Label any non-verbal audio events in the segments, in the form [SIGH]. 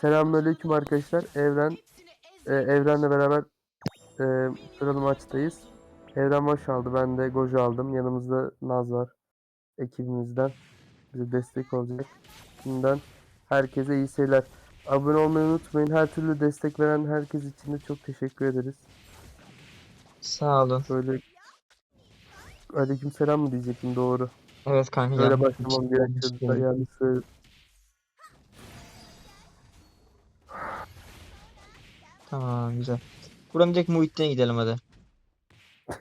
Selamünaleyküm arkadaşlar. Evren e, Evren'le beraber e, sıralı maçtayız. Evren maç aldı. Ben de Goju aldım. Yanımızda Naz var. Ekibimizden. Bize destek olacak. Şimdiden herkese iyi seyirler. Abone olmayı unutmayın. Her türlü destek veren herkes için de çok teşekkür ederiz. Sağ olun. Böyle Aleykümselam mı diyecektim doğru. Evet kanka. Böyle yanlış başlamam bir şey gerekiyordu. Yani söyledim. Tamam güzel. Buradan direkt Muhittin'e gidelim hadi.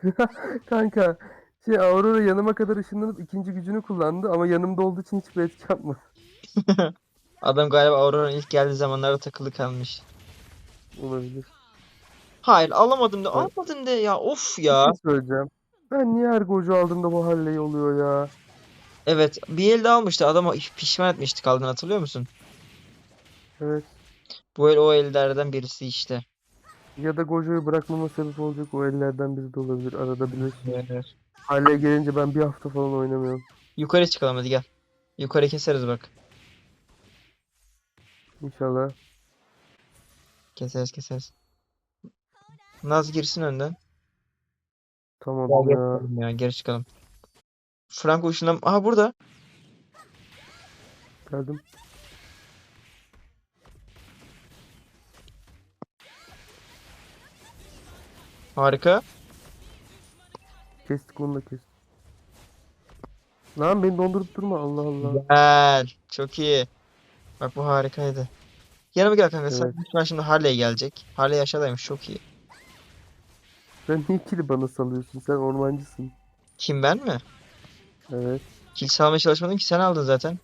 [LAUGHS] Kanka şey Aurora yanıma kadar ışınlanıp ikinci gücünü kullandı ama yanımda olduğu için hiçbir etki yapmadı. [LAUGHS] Adam galiba Aurora'nın ilk geldiği zamanlarda takılı kalmış. Olabilir. Hayır alamadım Evet. almadım de ya of ya. şey söyleyeceğim. Ben niye her Goju aldığımda bu halley oluyor ya? Evet bir elde almıştı adama pişman etmiştik aldığını hatırlıyor musun? Evet. Bu el o ellerden birisi işte. Ya da Gojo'yu bırakmama sebep olacak o ellerden biri de olabilir. Arada biliyorsun. Evet. Halley gelince ben bir hafta falan oynamıyorum. Yukarı çıkalım hadi gel. Yukarı keseriz bak. İnşallah. Keseriz keseriz. Naz girsin önden. Tamam Gel, ya. çıkalım ya geri çıkalım. Franco ışından... Aha burada. Geldim. Harika. Kestik onu da kestik. Lan beni dondurup durma Allah Allah. Güzel. Çok iyi. Bak bu harikaydı. Yanıma gel kanka. Sen Evet. ben şimdi Harley gelecek. Harley aşağıdaymış. Çok iyi. Sen niye kili bana salıyorsun? Sen ormancısın. Kim ben mi? Evet. Kil salmaya çalışmadın ki sen aldın zaten.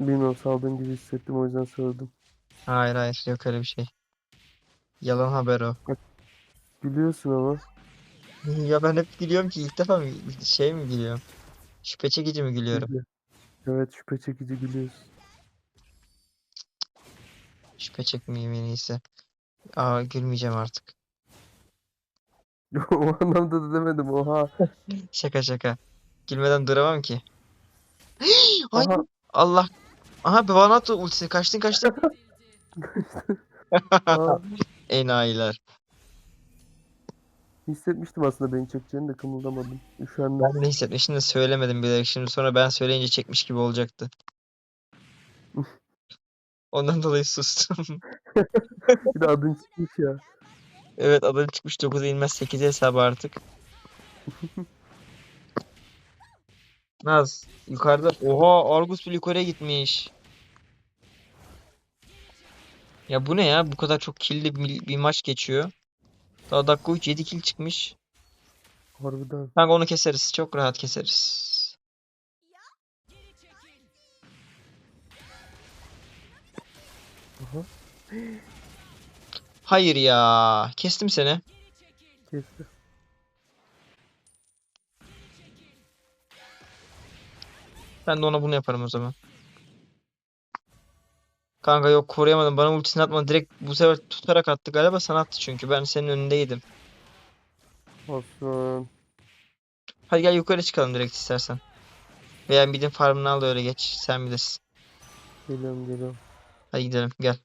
Bilmiyorum saldığın gibi hissettim o yüzden sordum. Hayır hayır yok öyle bir şey. Yalan haber o. Biliyorsun ama. Ya ben hep gülüyorum ki ilk defa mı şey mi gülüyorum? Şüphe çekici mi gülüyorum? Gülüyor. Evet şüphe çekici gülüyorsun. Şüphe çekmeyeyim en iyisi. Aa gülmeyeceğim artık. [LAUGHS] o anlamda da demedim oha. [LAUGHS] Şaka şaka. Gülmeden duramam ki. [GASPS] Ay Aha. Allah. Aha bana attı ultisini. Kaçtın kaçtın. [LAUGHS] Aa, Enayiler. hissetmiştim aslında beni çekeceğini de kımıldamadım. Üşendim. Ben de hissetmiştim de söylemedim bilerek. Şimdi sonra ben söyleyince çekmiş gibi olacaktı. Ondan dolayı sustum. [LAUGHS] Bir de adın çıkmış ya. Evet adım çıkmış 9'a inmez 8 hesabı artık. [LAUGHS] Naz yukarıda. Oha Argus bile yukarıya gitmiş. Ya bu ne ya? Bu kadar çok killi bir, bir maç geçiyor. Daha dakika 3 7 kill çıkmış. Harbiden. Kanka onu keseriz. Çok rahat keseriz. Aha. Hayır ya. Kestim seni. Kesti. Ben de ona bunu yaparım o zaman. Kanka yok koruyamadım. Bana ultisini atmadı. Direkt bu sefer tutarak attı galiba. Sana attı çünkü. Ben senin önündeydim. Olsun. Hadi gel yukarı çıkalım direkt istersen. Veya midin farmını al da öyle geç. Sen bilirsin. Geliyorum geliyorum. Hadi gidelim gel.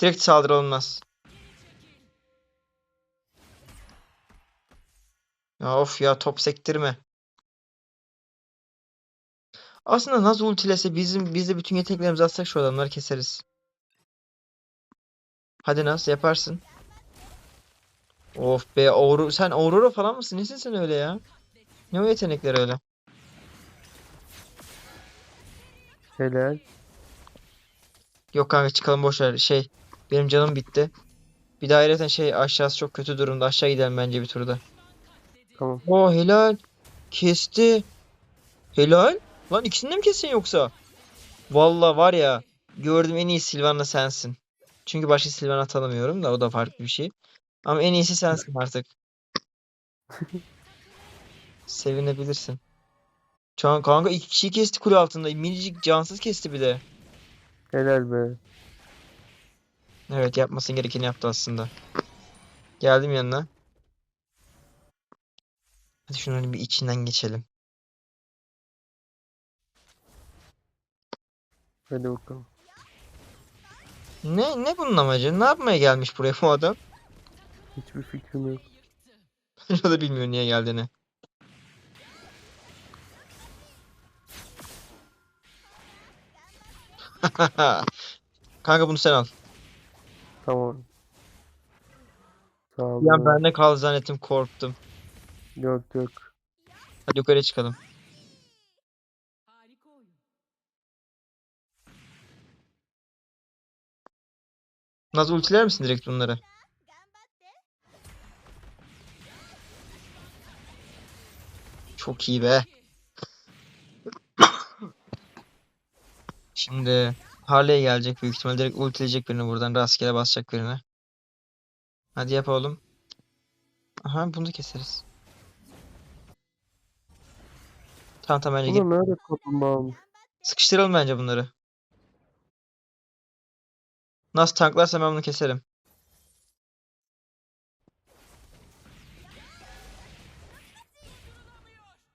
Direkt saldırı olmaz. Ya of ya top sektirme. Aslında Naz ultilese bizim biz de bütün yeteneklerimizi atsak şu adamları keseriz. Hadi Naz yaparsın. Of be Aurora sen Aurora falan mısın? Nesin sen öyle ya? Ne o yetenekler öyle? Helal. Yok kanka çıkalım boş ver. Şey benim canım bitti. Bir de ayrıca şey aşağısı çok kötü durumda. Aşağı gidelim bence bir turda. Tamam. Oo helal. Kesti. Helal. Lan ikisini de mi kessin yoksa? Valla var ya gördüğüm en iyi Sylvan'la sensin. Çünkü başka Sylvan'a tanımıyorum da o da farklı bir şey. Ama en iyisi sensin artık. [LAUGHS] Sevinebilirsin. Şu an kanka iki kişiyi kesti kule altında. Minicik cansız kesti bir de. Helal be. Evet yapmasın gerekeni yaptı aslında. Geldim yanına. Hadi şunların bir içinden geçelim. Hadi bakalım. Ne ne bunun amacı? Ne yapmaya gelmiş buraya bu adam? Hiçbir fikrim yok. [LAUGHS] o da bilmiyor niye geldiğini. [LAUGHS] Kanka bunu sen al. Tamam. Sağ ol. Ya bende kaldı zannettim korktum. Yok yok. Hadi yukarı çıkalım. Naz ultiler misin direkt bunları? Çok iyi be. Şimdi Harley gelecek büyük ihtimal direkt ultileyecek birini buradan rastgele basacak birini. Hadi yap oğlum. Aha bunu da keseriz. Tamam tamam nerede kaplumbağa almış? Sıkıştıralım bence bunları. Nasıl tanklarsa ben bunu keserim.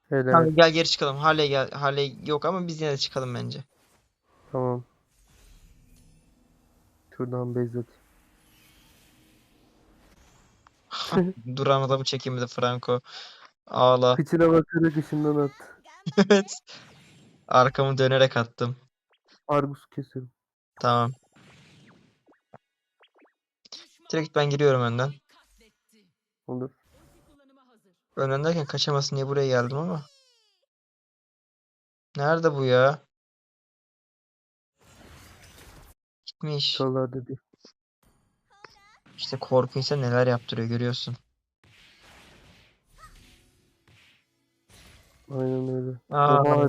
Hele. Tamam gel geri çıkalım. Harley gel. Harley yok ama biz yine de çıkalım bence. Tamam. Şuradan atayım. [LAUGHS] Duran adamı çekeyim de Franco. Ağla. [LAUGHS] Kıçına bakarak ışından at. Evet. Arkamı dönerek attım. Argus keserim. Tamam. Direkt ben giriyorum önden. Olur. Önden derken kaçamasın diye buraya geldim ama. Nerede bu ya? Gitmiş. Dedi. İşte korku insan neler yaptırıyor görüyorsun. Aynen öyle. Aa, Oha.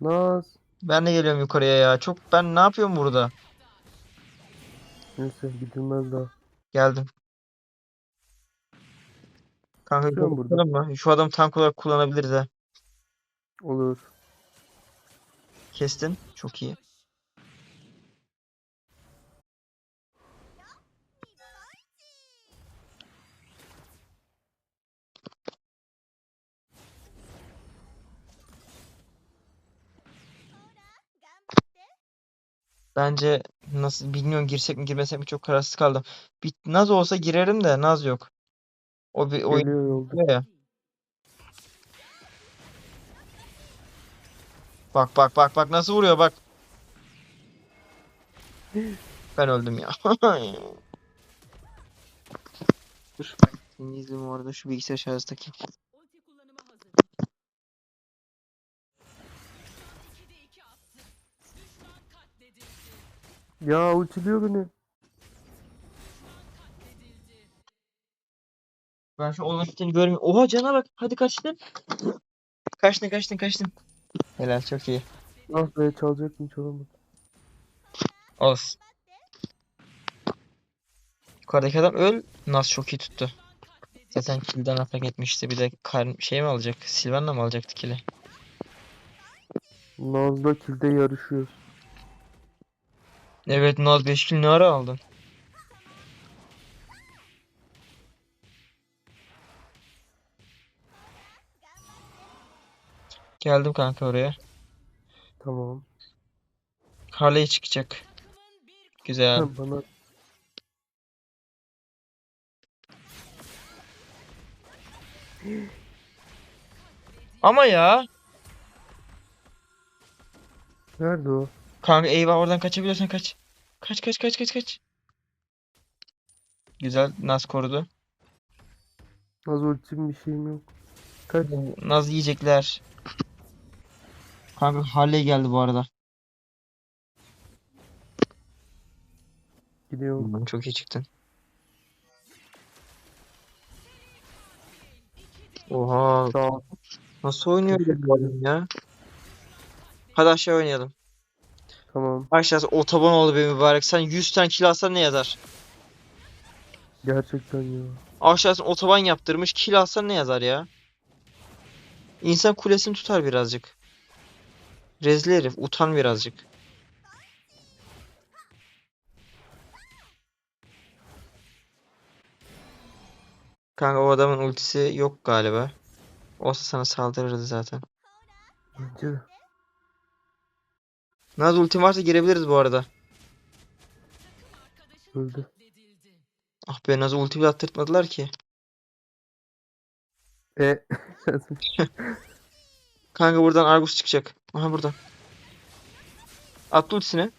Naz. Ben de geliyorum yukarıya ya. Çok ben ne yapıyorum burada? Neyse gidilmez daha. Geldim. Kanka yukarı burada. çıkalım mı? Şu adam tank olarak kullanabiliriz ha. Olur. Kestin. Çok iyi. Bence nasıl bilmiyorum girsek mi girmesek mi çok kararsız kaldım. Bir Naz olsa girerim de Naz yok. O bir oyun Geliyor yolda. ya. Bak bak bak bak nasıl vuruyor bak. Ben öldüm ya. [LAUGHS] Dur ben seni izleyeyim orada şu bilgisayar şarjı takayım. Ya ultiliyor beni. Ben şu onun gittiğini görmüyorum. Oha cana bak. Hadi kaçtın. Kaçtın kaçtın kaçtın. Helal çok iyi. Ah be çalacak mı çalamadı. Olsun. Yukarıdaki adam öl. Nas çok iyi tuttu. Zaten kill'den atak etmişti. Bir de kar şey mi alacak? Sylvan'la mı alacaktı kill'i? Naz'la kilde yarışıyoruz. Evet Naz 5 kill ne ara aldın? Geldim kanka oraya. Tamam. Harley çıkacak. Güzel. [LAUGHS] Bana Ama ya. nerede o? Kanka eyvah oradan kaçabiliyorsan kaç. Kaç kaç kaç kaç kaç. Güzel Naz korudu. Naz ultim bir şeyim yok. Kaç. Naz yiyecekler. Kanka Harley geldi bu arada. Gidiyorum. Çok iyi çıktın. Oha Sağ ol. nasıl oynuyor bu adam ya? Hadi aşağı oynayalım. Tamam. Aşağısı otoban oldu be mübarek. Sen 100 tane kill alsan ne yazar? Gerçekten ya. Aşağısını otoban yaptırmış. Kill alsan ne yazar ya? İnsan kulesini tutar birazcık. Rezil herif. Utan birazcık. Kanka o adamın ultisi yok galiba. Olsa sana saldırırdı zaten. Bence. Naz ultim varsa girebiliriz bu arada. Öldü. Ah be Naz'ı ulti bile attırtmadılar ki. E [LAUGHS] Kanka buradan Argus çıkacak. Aha burada. Attı ultisini.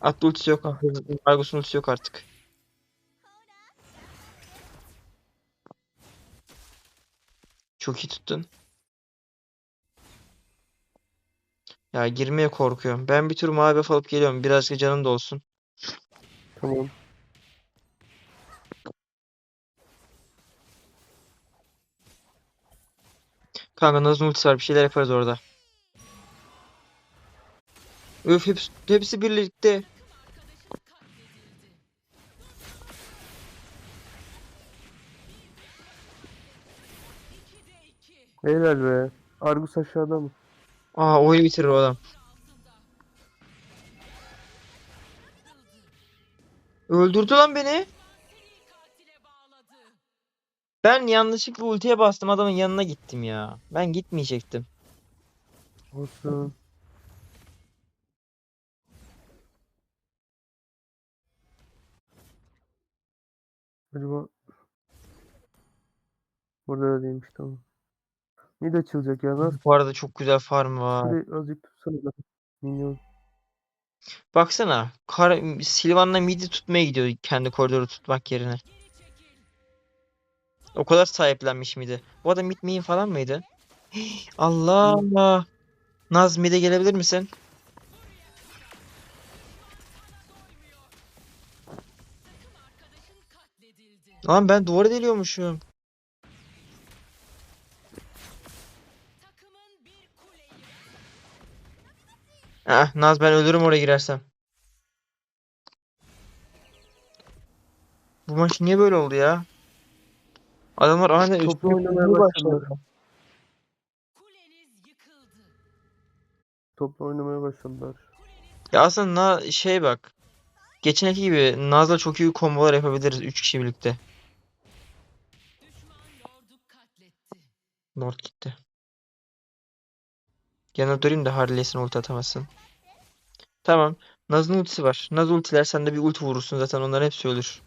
Attı ultisi yok. Argus'un ultisi yok artık. Çok iyi tuttun. Ya girmeye korkuyorum. Ben bir tur mavi alıp geliyorum. Birazcık canım da olsun. tamam. Kanka Naz'ın ultisi var. Bir şeyler yaparız orada. Öf hepsi, hepsi birlikte. Helal be. Argus aşağıda mı? Aa oyunu bitirir o adam. Öldürdü lan beni. Ben yanlışlıkla ultiye bastım adamın yanına gittim ya. Ben gitmeyecektim. Olsun. Acaba Burada da değilmiş tamam. Mid açılacak ya nasıl? Bu arada çok güzel farm var. Şurayı azıcık tutsana da. Minyon. Baksana. Kar Sylvan'la midi tutmaya gidiyor kendi koridoru tutmak yerine. O kadar sahiplenmiş midi. Bu adam mid main falan mıydı? [GASPS] Allah. Naz mid'e gelebilir misin? Lan ben duvara deliyormuşum. Ah Naz ben ölürüm oraya girersem. Bu maç niye böyle oldu ya? Adamlar Toplu üstüme oynamaya başladı. Topla oynamaya başladılar. Ya aslında şey bak. Geçenki gibi Naz'la çok iyi kombolar yapabiliriz 3 kişi birlikte. Lord gitti. Yanına durayım da Harley'sin ulti atamasın. Tamam. Naz'ın ultisi var. Naz ultiler sen de bir ulti vurursun zaten onların hepsi ölür.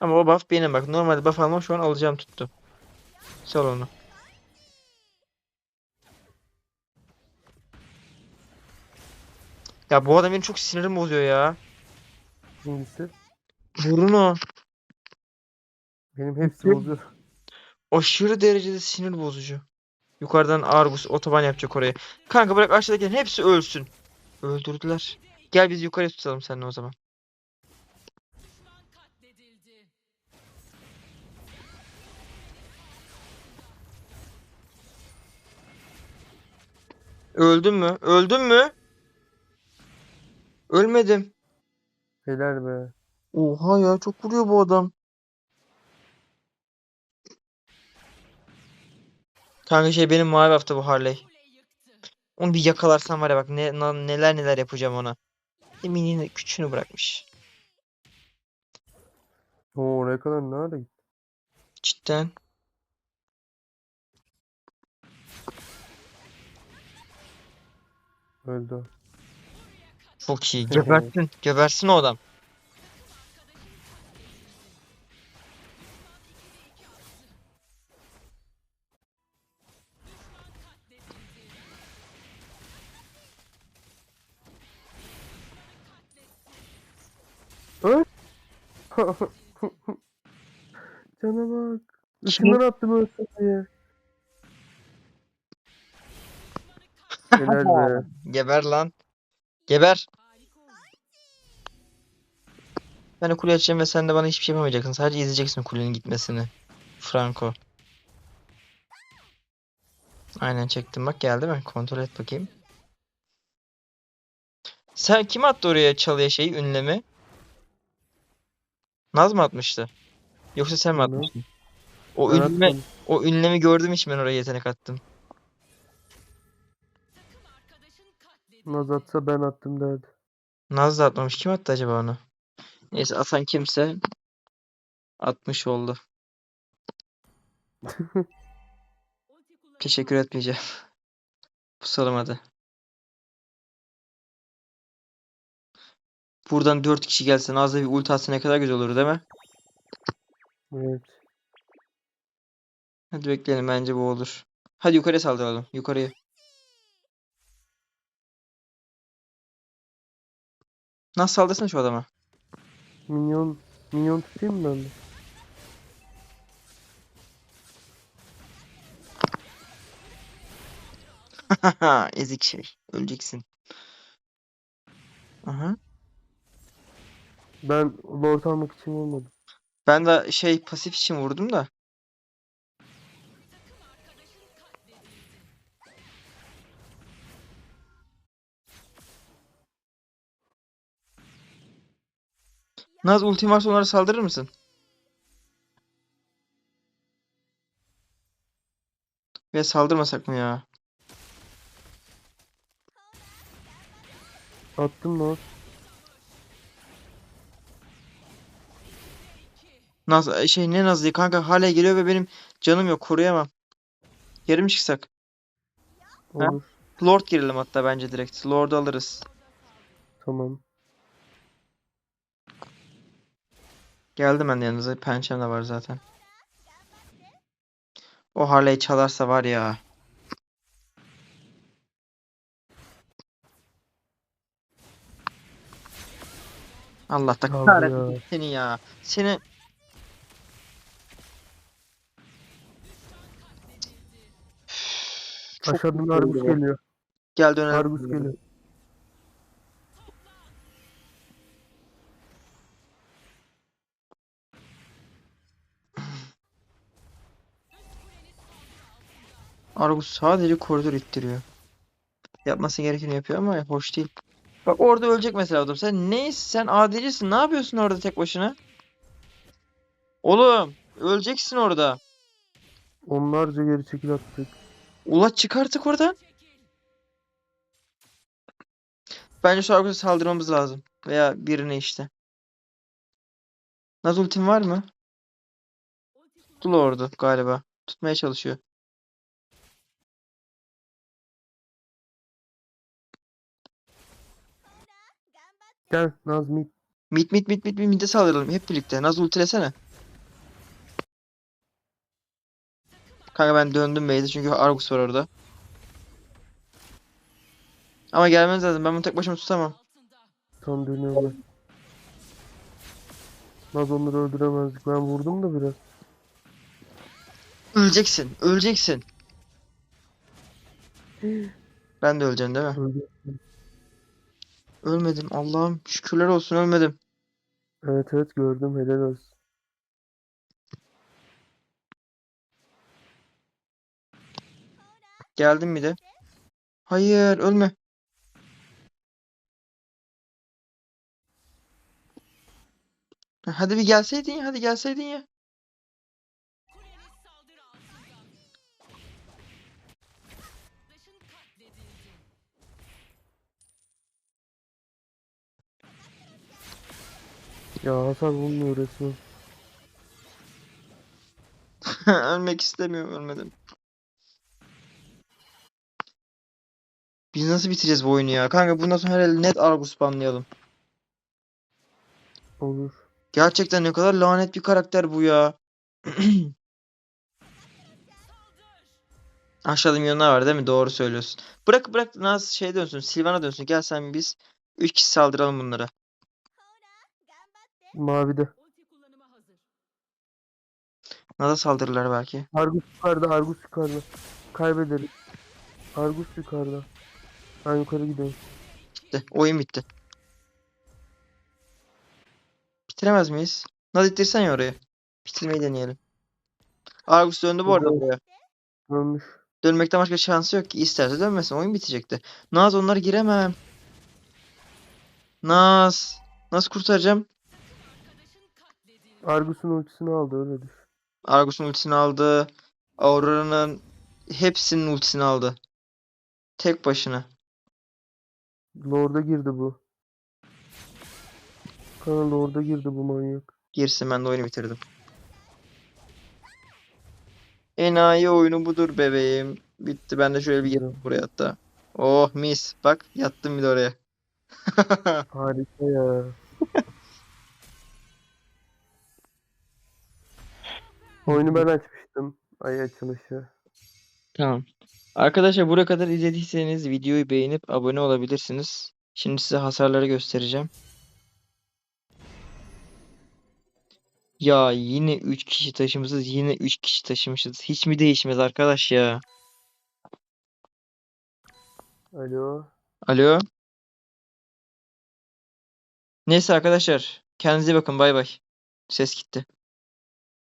Ama o buff benim bak. Normalde buff almam şu an alacağım tuttu. Sal onu. Ya bu adam benim çok sinirim bozuyor ya. Hangisi? Bruno. Benim hepsi bozuyor. Aşırı derecede sinir bozucu. Yukarıdan Argus otoban yapacak oraya. Kanka bırak aşağıdakilerin hepsi ölsün. Öldürdüler. Gel biz yukarıya tutalım seninle o zaman. Öldün mü? Öldün mü? Ölmedim. Helal be. Oha ya çok vuruyor bu adam. Kanka şey benim mavi hafta bu Harley. Onu bir yakalarsan var ya bak ne, neler neler yapacağım ona. Mini küçüğünü bırakmış. Oo, oraya kadar ne ara gitti? Cidden. Öldü. Çok iyi. [LAUGHS] Gebersin. Gebersin o adam. [LAUGHS] Cana bak. Işından attım ölsün diye. Helal be. Geber lan. Geber. Ben de kule açacağım ve sen de bana hiçbir şey yapamayacaksın. Sadece izleyeceksin kulenin gitmesini. Franco. Aynen çektim bak geldi mi? Kontrol et bakayım. Sen kim attı oraya çalıya şeyi ünlemi? Naz mı atmıştı? Yoksa sen mi atmıştın? O Ben attım. o ünlemi gördüm için ben oraya yetenek attım. Naz atsa ben attım derdi. Naz da atmamış. Kim attı acaba onu? Neyse atan kimse atmış oldu. [LAUGHS] Teşekkür etmeyeceğim. Pusalım hadi. Buradan 4 kişi gelse Nazlı bir ulti atsa ne kadar güzel olur değil mi? Evet. Hadi bekleyelim bence bu olur. Hadi yukarıya saldıralım. Yukarıya. Nasıl saldırsın şu adama? Minyon minyon tutayım mı ben de? [LAUGHS] Ezik şey. Öleceksin. Aha. Ben lord almak için vurmadım. Ben de şey pasif için vurdum da. Naz ultim varsa onlara saldırır mısın? Ve saldırmasak mı ya? Attım lord. Naz e, şey ne Nazlı kanka hala geliyor ve benim canım yok koruyamam. Mi çıksak? Olur. Lord girelim hatta bence direkt. Lord'u alırız. Tamam. Geldim ben de yanınıza. Pençem de var zaten. O Harley çalarsa var ya. Allah da kahretsin seni ya. Seni Çok Aşağıdan Argus geliyor. gel dönelim. Argus geliyor. Argus sadece koridor ittiriyor. Yapması gerekeni yapıyor ama hoş değil. Bak orada ölecek mesela adam. Sen neysin? Sen ADC'sin. Ne yapıyorsun orada tek başına? Oğlum öleceksin orada. Onlarca geri çekil attık. Ula çık artık oradan. Bence şu Argus'a saldırmamız lazım. Veya birine işte. Naz ultim var mı? Tuttu orada galiba. Tutmaya çalışıyor. Gel Nazmi. Mit mit mit mit mit mid'e saldıralım hep birlikte. Naz ultilesene. Kanka ben döndüm base'e çünkü Argus var orada. Ama gelmeniz lazım. Ben bunu tek başıma tutamam. Tam dönüyorum ben. Naz onları öldüremezdik. Ben vurdum da biraz. Öleceksin. Öleceksin. [GASPS] Ben de öleceğim değil mi? Öldü. Ölmedim. Allah'ım şükürler olsun ölmedim. Evet evet gördüm. Helal olsun. Geldim mi de? Hayır ölme. Hadi bir gelseydin ya. Hadi gelseydin ya. Ya hasar bulmuyor resmen. [LAUGHS] Ölmek istemiyorum. Ölmedim. Biz nasıl bitireceğiz bu oyunu ya? Kanka bundan sonra herhalde net Argus banlayalım. Olur. Gerçekten ne kadar lanet bir karakter bu ya. [CLEARS THROAT] Aşağıda milyonlar var değil mi? Doğru söylüyorsun. Bırak bırak Naz şey dönsün. Sylvan'a dönsün. Gel sen biz 3 kişi saldıralım bunlara. Mavide. Naz'a saldırırlar belki. Argus yukarıda. Argus yukarıda. Kaybederiz. Argus yukarıda. Ben yukarı gidiyorum. Bitti. Oyun bitti. Bitiremez miyiz? Naz ittirsen ya oraya. Bitirmeyi deneyelim. Argus döndü bu arada buraya. Dönmüş. Dönmekten başka şansı yok ki. İsterse dönmesin. Oyun bitecekti. Naz onlara giremem. Naz. Nasıl kurtaracağım? Argus'un ultisini aldı öyle düş. Argus'un ultisini aldı. Aurora'nın hepsinin ultisini aldı. Tek başına. Lord'a girdi bu. Kana Lord'a girdi bu manyak. Girsin ben de oyunu bitirdim. Enayi oyunu budur bebeğim. Bitti. Ben de şöyle bir yatayım buraya hatta. Oh mis. Bak yattım bir de oraya. [LAUGHS] Harika ya. [LAUGHS] Oyunu ben açmıştım. Ay açılışı. Tamam. Arkadaşlar buraya kadar izlediyseniz videoyu beğenip abone olabilirsiniz. Şimdi size hasarları göstereceğim. Ya yine 3 kişi taşımışız. Yine 3 kişi taşımışız. Hiç mi değişmez arkadaş ya? Alo. Alo. Neyse arkadaşlar. Kendinize bakın. Bay bay. Ses gitti.